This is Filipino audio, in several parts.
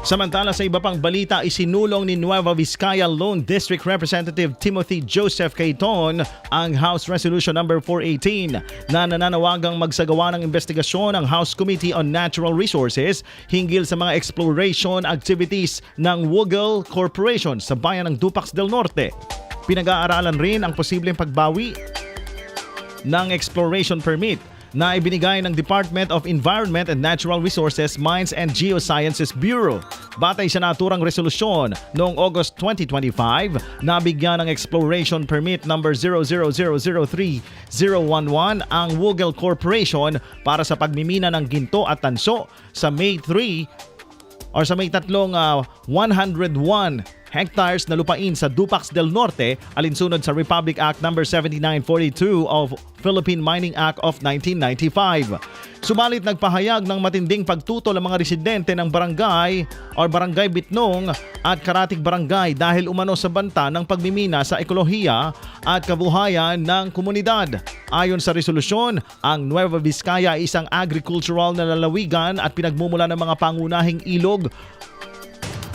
Samantala sa iba pang balita, isinulong ni Nueva Vizcaya Lone District Representative Timothy Joseph Cayton ang House Resolution number 418 na nananawagang magsagawa ng investigasyon ang House Committee on Natural Resources hinggil sa mga exploration activities ng Wugel Corporation sa bayan ng Dupax del Norte. Pinag-aaralan rin ang posibleng pagbawi ng exploration permit na ibinigay ng Department of Environment and Natural Resources, Mines and Geosciences Bureau. Batay sa naturang resolusyon noong August 2025, nabigyan ng exploration permit number 00003-011 ang Wugel Corporation para sa pagmimina ng ginto at tanso sa May 3 or sa may tatlong ah, 101 hectares na lupain sa Dupax del Norte alinsunod sa Republic Act No. 7942 of Philippine Mining Act of 1995. Subalit nagpahayag ng matinding pagtutol ang mga residente ng barangay or barangay Bitnong at Karatig Barangay dahil umano sa banta ng pagmimina sa ekolohiya at kabuhayan ng komunidad. Ayon sa resolusyon, ang Nueva Vizcaya ay isang agricultural na lalawigan at pinagmumula ng mga pangunahing ilog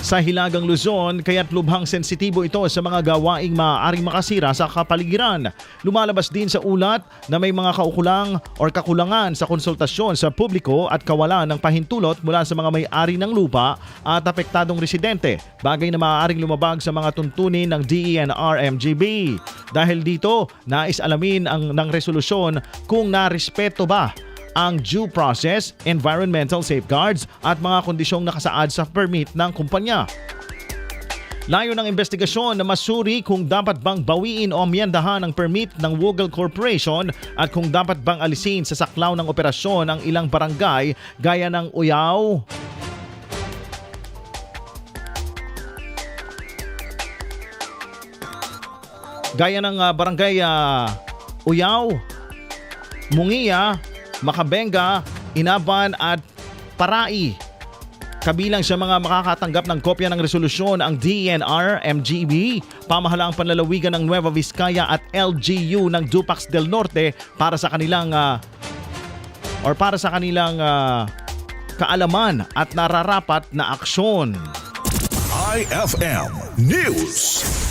sa Hilagang Luzon kaya't lubhang sensitibo ito sa mga gawaing maaaring makasira sa kapaligiran. Lumalabas din sa ulat na may mga kaukulang or kakulangan sa konsultasyon sa publiko at kawalan ng pahintulot mula sa mga may-ari ng lupa at apektadong residente, bagay na maaaring lumabag sa mga tuntunin ng DENR-MGB. Dahil dito, nais alamin ang ng resolusyon kung narespeto ba ang due process, environmental safeguards at mga kondisyong nakasaad sa permit ng kumpanya. Layo ng investigasyon na masuri kung dapat bang bawiin o amyendahan ang permit ng Wugel Corporation at kung dapat bang alisin sa saklaw ng operasyon ang ilang barangay gaya ng Uyaw, gaya ng ah, barangay ah, Uyaw, Mungia, Makabenga, Inaban at Parai. Kabilang sa mga makakatanggap ng kopya ng resolusyon ang DNR, MGB, pamahalaang panlalawigan ng Nueva Vizcaya at LGU ng Dupax del Norte para sa kanilang ah, or para sa kanilang ah, kaalaman at nararapat na aksyon. IFM News.